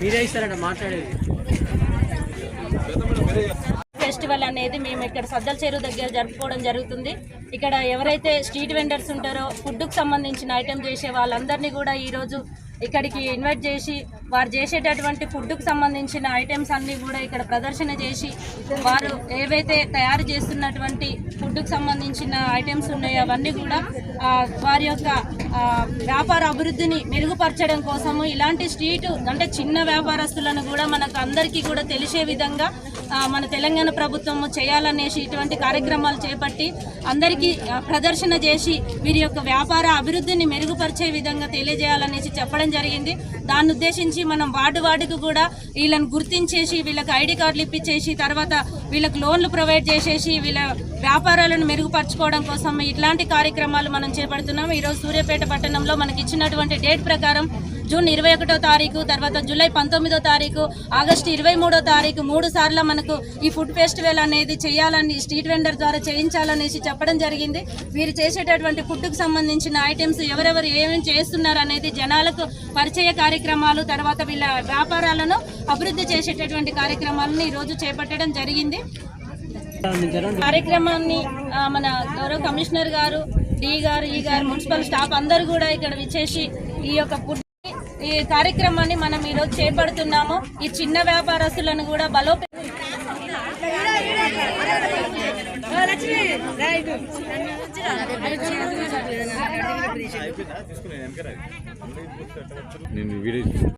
మీరే ఇస్తారంట మాట్లాడేది. ఫెస్టివల్ అనేది మేము ఇక్కడ సద్దల చెరువు దగ్గర జరుపుకోవడం జరుగుతుంది. ఇక్కడ ఎవరైతే స్ట్రీట్ వెండర్స్ ఉంటారో ఫుడ్కు సంబంధించిన ఐటెం చేసే వాళ్ళందరినీ కూడా ఈరోజు ఇక్కడికి ఇన్వైట్ చేసి వారు చేసేటటువంటి ఫుడ్కు సంబంధించిన ఐటమ్స్ అన్నీ కూడా ఇక్కడ ప్రదర్శన చేసి వారు ఏవైతే తయారు చేస్తున్నటువంటి ఫుడ్కు సంబంధించిన ఐటమ్స్ ఉన్నాయి అవన్నీ కూడా వారి యొక్క వ్యాపార అభివృద్ధిని మెరుగుపరచడం కోసము ఇలాంటి స్ట్రీట్ అంటే చిన్న వ్యాపారస్తులను కూడా మనకు అందరికీ కూడా తెలిసే విధంగా మన తెలంగాణ ప్రభుత్వము చేయాలనేసి ఇటువంటి కార్యక్రమాలు చేపట్టి అందరికీ ప్రదర్శన చేసి వీరి యొక్క వ్యాపార అభివృద్ధిని మెరుగుపరిచే విధంగా తెలియజేయాలనేసి చెప్పడం జరిగింది. దాన్ని ఉద్దేశించి మనం వార్డు వార్డుకు కూడా వీళ్ళని గుర్తించేసి వీళ్ళకి ఐడి కార్డులు ఇప్పించేసి తర్వాత వీళ్ళకి లోన్లు ప్రొవైడ్ చేసేసి వీళ్ళ వ్యాపార వ్యాపారాలను మెరుగుపరచుకోవడం కోసం ఇట్లాంటి కార్యక్రమాలు మనం చేపడుతున్నాం. ఈరోజు సూర్యాపేట పట్టణంలో మనకి ఇచ్చినటువంటి డేట్ ప్రకారం జూన్ ఇరవై ఒకటో తారీఖు తర్వాత జూలై పంతొమ్మిదో తారీఖు ఆగస్టు ఇరవై మూడో తారీఖు మూడు సార్లు మనకు ఈ ఫుడ్ ఫెస్టివల్ అనేది చేయాలని స్ట్రీట్ వెండర్ ద్వారా చేయించాలనేసి చెప్పడం జరిగింది. వీరు చేసేటటువంటి ఫుడ్కు సంబంధించిన ఐటమ్స్ ఎవరెవరు ఏమేమి చేస్తున్నారు అనేది జనాలకు పరిచయ కార్యక్రమాలు తర్వాత వీళ్ళ వ్యాపారాలను అభివృద్ధి చేసేటటువంటి కార్యక్రమాలను ఈరోజు చేపట్టడం జరిగింది. కార్యక్రమాన్ని మన గౌరవ కమిషనర్ గారు డి గారు ఈ గారు మున్సిపల్ స్టాఫ్ అందరు కూడా ఇక్కడ విచ్చేసి ఈ యొక్క ఫుడ్ ఈ కార్యక్రమాన్ని మనం ఈరోజు చేపడుతున్నాము. ఈ చిన్న వ్యాపారస్తులను కూడా బలోపే నేను వీడియో